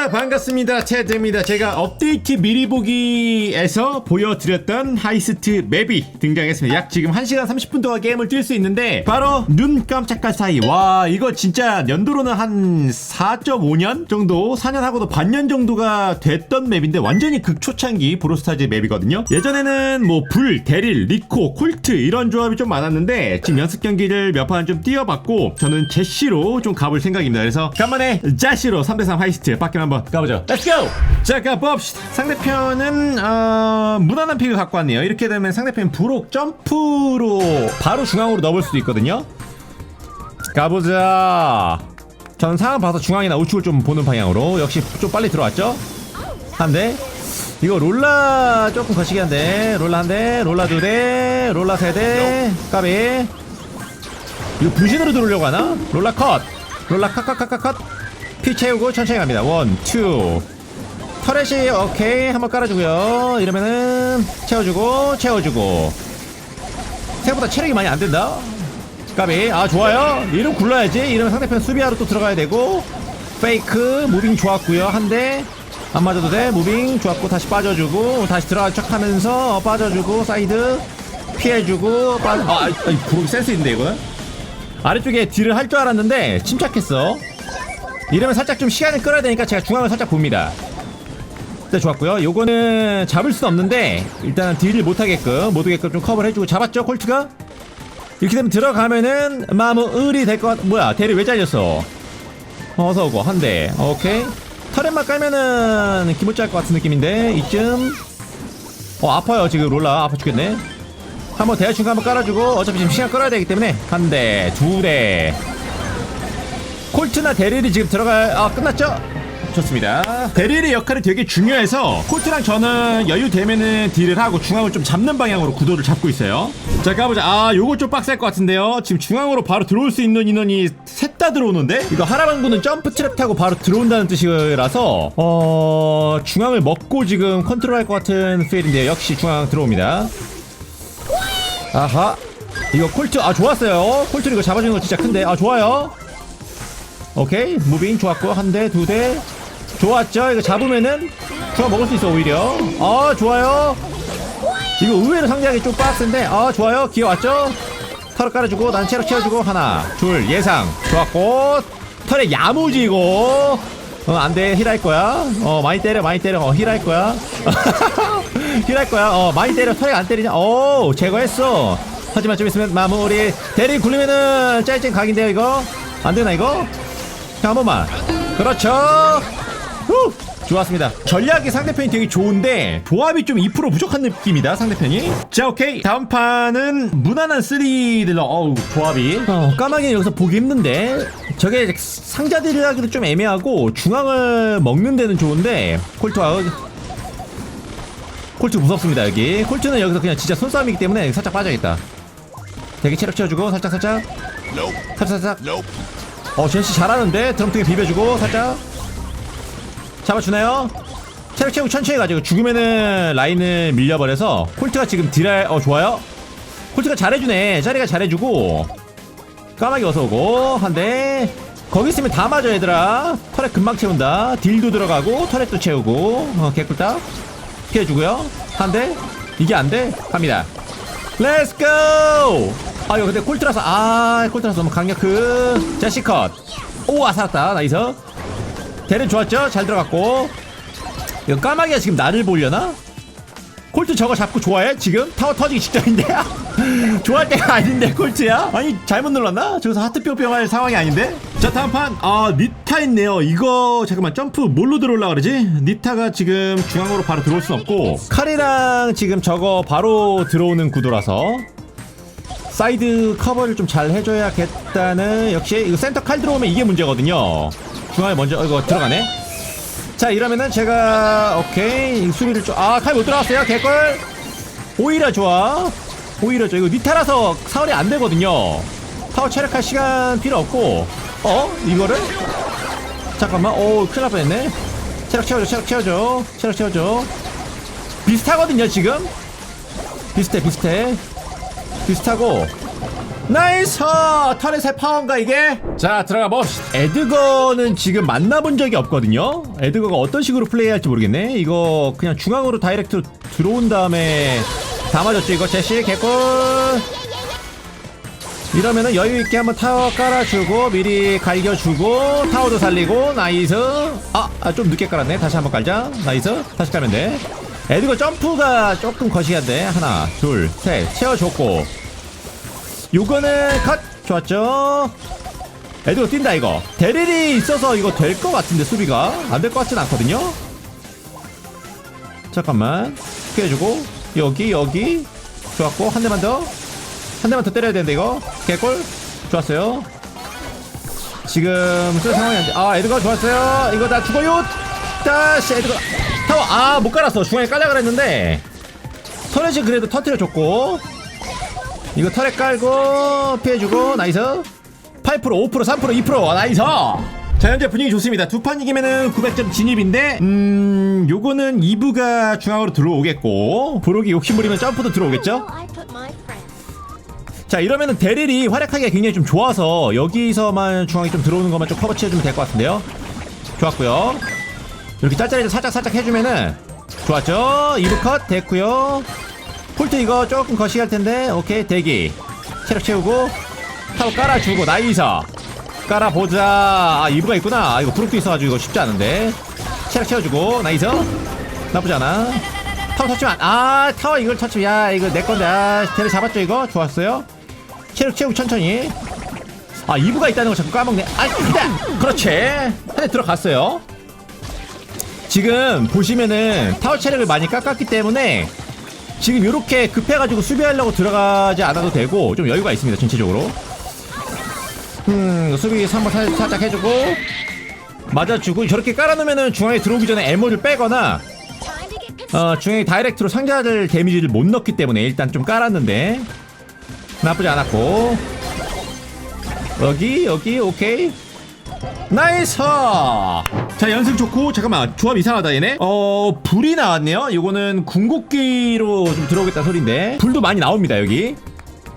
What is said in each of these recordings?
자 반갑습니다. 테드입니다. 제가 업데이트 미리 보기에서 보여드렸던 하이스트 맵이 등장했습니다. 약 지금 1시간 30분 동안 게임을 뛸 수 있는데 바로 눈 깜짝할 사이. 와 이거 진짜 연도로는 한 4.5년 정도 4년 하고도 반년 정도가 됐던 맵인데 완전히 극초창기 브로스타즈 맵이거든요. 예전에는 뭐 불, 데릴, 리코, 콜트 이런 조합이 좀 많았는데 지금 연습 경기를 몇 판 좀 뛰어봤고 저는 제시로 좀 가볼 생각입니다. 그래서 간만에 자시로 3대3 하이스트 빡겜 한번 가보죠. Go! 자 가봅시다 상대편은 어, 무난한 픽을 갖고 왔네요. 이렇게 되면 상대편 브록 점프로 바로 중앙으로 넣을 수도 있거든요. 가보자. 전 상황 봐서 중앙이나 우측을 좀 보는 방향으로. 역시 좀 빨리 들어왔죠? 한 대. 이거 롤라 조금 거시기 한데 롤라 한 대. 롤라 두 대. 롤라 세 대. 까비. 이거 부신으로 들어오려고 하나? 롤라 컷. 롤라 컷컷컷컷 피 채우고 천천히 갑니다. 원 투. 터렛이 오케이. 한번 깔아주고요. 이러면은 채워주고 채워주고. 생각보다 체력이 많이 안 된다. 까비. 아 좋아요. 이름 굴러야지. 이러면 상대편 수비하러 또 들어가야 되고. 페이크. 무빙 좋았고요. 한대. 안 맞아도 돼. 무빙 좋았고 다시 빠져주고 다시 들어가 척 하면서 어, 빠져주고 사이드. 피해주고 빠져. 아, 아 구르기 센스 있는데 이거는? 아래쪽에 딜을 할 줄 알았는데 침착했어 이러면 살짝 좀 시간을 끌어야 되니까 제가 중앙을 살짝 봅니다. 네 좋았고요. 요거는 잡을 수는 없는데 일단 딜을 못하게끔 못 오게끔 좀 커버를 해주고 잡았죠 콜트가? 이렇게 되면 들어가면은 마무리 될것 같... 뭐야 대리 왜 잘렸어? 어서 오고 한 대. 오케이. 터렛만 깔면은 기모찌 할것 같은 느낌인데 이쯤. 어 아파요 지금 롤라. 아파 죽겠네. 한번 대충 한번 깔아주고 어차피 지금 시간 끌어야 되기 때문에 한 대, 두 대. 콜트나 데릴이 지금 들어갈 아 끝났죠? 좋습니다. 데릴의 역할이 되게 중요해서 콜트랑 저는 여유 되면은 딜을 하고 중앙을 좀 잡는 방향으로 구도를 잡고 있어요. 자 가보자. 아 요거 좀 빡셀 것 같은데요. 지금 중앙으로 바로 들어올 수 있는 인원이 셋 다 들어오는데 이거 하라방구는 점프 트랩 타고 바로 들어온다는 뜻이라서 어 중앙을 먹고 지금 컨트롤할 것 같은 필인데요. 역시 중앙 들어옵니다. 아하 이거 콜트 아 좋았어요 콜트 이거 잡아주는 거 진짜 큰데 아 좋아요 오케이. 무빙 좋았고 한 대 두 대. 좋았죠? 이거 잡으면은 중앙 먹을 수 있어 오히려. 아 좋아요. 이거 의외로 상대하기 좀 빡센데. 아 좋아요. 기회 왔죠? 털을 깔아주고 난 체력 채워주고 하나 둘 예상. 좋았고 털에 야무지 이거 어, 안돼. 힐할 거야. 어 많이 때려 많이 때려. 어 힐할 거야. 힐할 거야. 어 많이 때려. 털에 안 때리냐 오 제거했어. 하지만 좀 있으면 마무리. 대리 굴리면은 짤짤 각인데요 이거? 안 되나 이거? 자 한 번만 그렇죠. 후 좋았습니다. 전략이 상대편이 되게 좋은데 조합이 좀 2% 부족한 느낌이다 상대편이. 자 오케이. 다음 판은 무난한 3딜러. 어우 조합이. 어, 까마귀는 여기서 보기 힘든데. 저게 상자딜을 하기도 좀 애매하고 중앙을 먹는 데는 좋은데 콜트와 콜트 무섭습니다 여기. 콜트는 여기서 그냥 진짜 손싸움이기 때문에 살짝 빠져야겠다. 되게 체력 채워주고 살짝 살짝. 살짝 살짝 어 젠씨 잘하는데? 드럼통에 비벼주고 살짝. 잡아주나요? 체력 채우고 천천히 가지고 죽으면은 라인을 밀려버려서 콜트가 지금 딜할 어 좋아요? 콜트가 잘해주네. 자리가 잘해주고. 까마귀 어서오고. 한대. 거기 있으면 다 맞아 얘들아. 터렛 금방 채운다. 딜도 들어가고 터렛도 채우고. 어 개꿀딱 피해주고요. 한대. 이게 안돼. 갑니다. 렛츠고 아 이거 근데 콜트라서 아 콜트라서 너무 강력크 자시컷. 오아 살았다. 나이스. 대는 좋았죠? 잘 들어갔고. 이거 까마귀가 지금 나를 보려나? 콜트 저거 잡고 좋아해? 지금? 타워 터지기 직전인데? 좋아할 때가 아닌데 콜트야? 아니 잘못 눌렀나? 저기서 하트 뿅뿅 할 상황이 아닌데? 자 다음 판 아 니타 있네요. 이거 잠깐만 점프 뭘로 들어올라 그러지? 니타가 지금 중앙으로 바로 들어올 순 없고 칼이랑 지금 저거 바로 들어오는 구도라서 사이드 커버를 좀 잘 해줘야겠다는 역시 이거 센터 칼 들어오면 이게 문제거든요. 중앙에 먼저 어, 이거 들어가네. 자 이러면은 제가 오케이. 이 수비를 좀아칼 못 들어갔어요. 개꿀. 오히려 좋아. 오히려 좋아. 이거 니타라서 사월이 안 되거든요. 타워 체력할 시간 필요 없고. 어? 이거를? 잠깐만. 오 큰일 날 뻔했네. 체력 채워줘 체력 채워줘. 체력 채워줘. 비슷하거든요 지금? 비슷해 비슷해 비슷하고. 나이스! 터렛의 파워인가 이게? 자 들어가 봅시다. 에드거는 지금 만나본 적이 없거든요. 에드거가 어떤 식으로 플레이할지 모르겠네. 이거 그냥 중앙으로 다이렉트로 들어온 다음에 다 맞았죠 이거. 제시 개꿀! 이러면은 여유있게 한번 타워 깔아주고 미리 갈겨주고 타워도 살리고 나이스! 아좀 늦게 깔았네. 다시 한번 깔자. 나이스. 다시 깔면 돼. 에드거 점프가 조금 거시기한데 하나 둘 셋 채워줬고 요거는 컷! 좋았죠? 에드거 뛴다 이거. 데릴이 있어서 이거 될 것 같은데 수비가. 안 될 것 같진 않거든요? 잠깐만. 피해주고. 여기 여기. 좋았고 한 대만 더. 한 대만 더 때려야 되는데 이거. 개골 좋았어요. 지금 쓸 상황이 안돼. 아 에드거 좋았어요. 이거 다 죽어요. 다시 에드거 타워. 아못 깔았어. 중앙에 깔자 그랬는데. 터렛이 그래도 터트려 줬고 이거 터렛 깔고 피해주고 나이스. 8% 5% 3% 2% 나이스. 자 현재 분위기 좋습니다. 두 판 이기면은 900점 진입인데 음 요거는 2부가 중앙으로 들어오겠고 브록이 욕심부리면 점프도 들어오겠죠? Friend. 자 이러면은 데릴이 활약하기가 굉장히 좀 좋아서 여기서만 중앙에 좀 들어오는 것만 좀 커버 치해주면 될 것 같은데요? 좋았고요. 이렇게 짤짤이도 살짝 살짝 해주면은 좋았죠? 2부 컷 됐고요 폴트 이거 조금 거시기 할 텐데 오케이 대기. 체력 채우고 타고 깔아주고 나이스 깔아보자. 아 2부가 있구나. 아 이거 브룩도 있어가지고 이거 쉽지 않은데. 체력 채워주고 나이스 나쁘지 않아. 타워 터치면 안- 아 타워 이걸 터치 야 이거 내 건데. 아 데릴 잡았죠 이거? 좋았어요. 체력 채우고 천천히. 아 2부가 있다는 거 자꾸 까먹네. 아 일단! 그렇지. 한대 들어갔어요. 지금 보시면은 타워 체력을 많이 깎았기 때문에 지금 이렇게 급해가지고 수비하려고 들어가지 않아도 되고 좀 여유가 있습니다 전체적으로. 음 수비 한번 살, 살짝 해주고 맞아주고 저렇게 깔아놓으면은 중앙에 들어오기 전에 에모를 빼거나 어, 중앙에 다이렉트로 상자들 데미지를 못 넣기 때문에 일단 좀 깔았는데 나쁘지 않았고. 여기 여기 오케이. 나이스 자 연승 좋고 잠깐만 조합 이상하다 얘네. 어 불이 나왔네요. 이거는 궁극기로 좀 들어오겠다 소린데. 불도 많이 나옵니다 여기.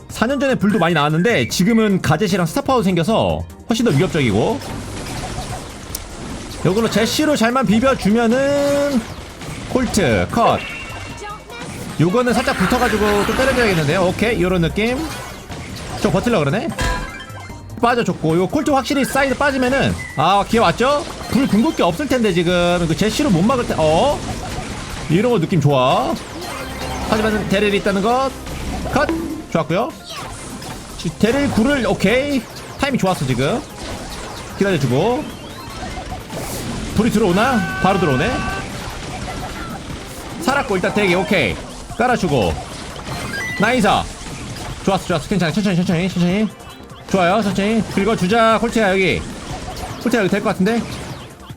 4년 전에 불도 많이 나왔는데 지금은 가젯이랑 스타파워 생겨서 훨씬 더 위협적이고. 이걸로 제시로 잘만 비벼주면은 콜트 컷. 요거는 살짝 붙어가지고 좀 때려줘야겠는데요. 오케이 요런 느낌. 저 버틸라 그러네. 빠져줬고 요 콜트 확실히 사이드 빠지면은 아 기회 왔죠? 불 궁극기 없을 텐데 지금. 그 제시로 못 막을 때 어? 이런 거 느낌 좋아. 하지만 데렐이 있다는 것 컷! 좋았고요. 지- 데렐 굴을 오케이. 타이밍 좋았어 지금. 기다려주고. 불이 들어오나? 바로 들어오네. 살았고 일단 대기 오케이. 깔아주고. 나이사. 좋았어 좋았어. 괜찮아. 천천히 천천히 천천히. 좋아요 천천히. 긁어주자 콜트야 여기. 콜트야 여기 될 것 같은데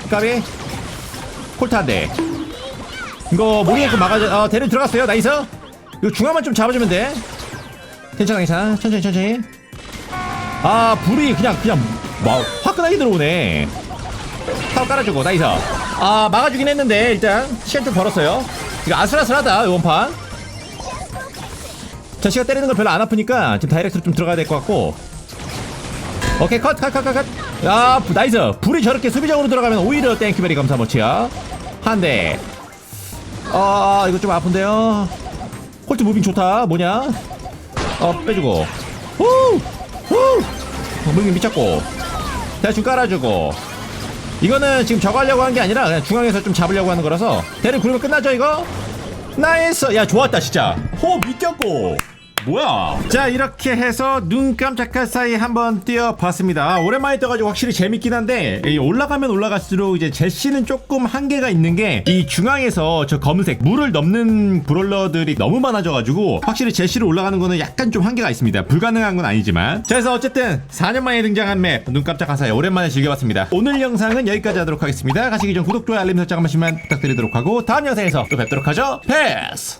까비. 콜트 한대 이거 모르겠고 막아줘 어 대를 들어갔어요. 나이스. 이거 중앙만 좀 잡아주면 돼. 괜찮아 괜찮아. 천천히 천천히. 아 불이 그냥 그냥 막 화끈하게 들어오네. 타워 깔아주고 나이스. 아 막아주긴 했는데 일단 시간 좀 벌었어요. 이거 아슬아슬하다 이번 판. 자시가 때리는 걸 별로 안 아프니까 지금 다이렉트로 좀 들어가야 될 것 같고. 오케이 컷 컷 컷 컷컷 야 나이스. 불이 저렇게 수비적으로 들어가면 오히려 땡큐베리 감사 모치야. 한대. 아 이거 좀 아픈데요. 콜트 무빙 좋다. 뭐냐? 어 빼주고. 후후! 무빙 미쳤고. 대충 깔아주고. 이거는 지금 저거 하려고 한 게 아니라 그냥 중앙에서 좀 잡으려고 하는 거라서 대를 굴면 끝나죠 이거? 나이스. 야 좋았다 진짜. 호흡 미꼈고 뭐야? 자 이렇게 해서 눈 깜짝할 사이 한번 뛰어봤습니다. 아, 오랜만에 떠가지고 확실히 재밌긴 한데 이 올라가면 올라갈수록 이제 제시는 조금 한계가 있는 게 이 중앙에서 저 검은색 물을 넘는 브롤러들이 너무 많아져가지고 확실히 제시로 올라가는 거는 약간 좀 한계가 있습니다. 불가능한 건 아니지만. 자 그래서 어쨌든 4년 만에 등장한 맵 눈 깜짝한 사이 오랜만에 즐겨봤습니다. 오늘 영상은 여기까지 하도록 하겠습니다. 가시기 전 구독, 좋아요, 알림 설정 한 번씩만 부탁드리도록 하고 다음 영상에서 또 뵙도록 하죠. 패스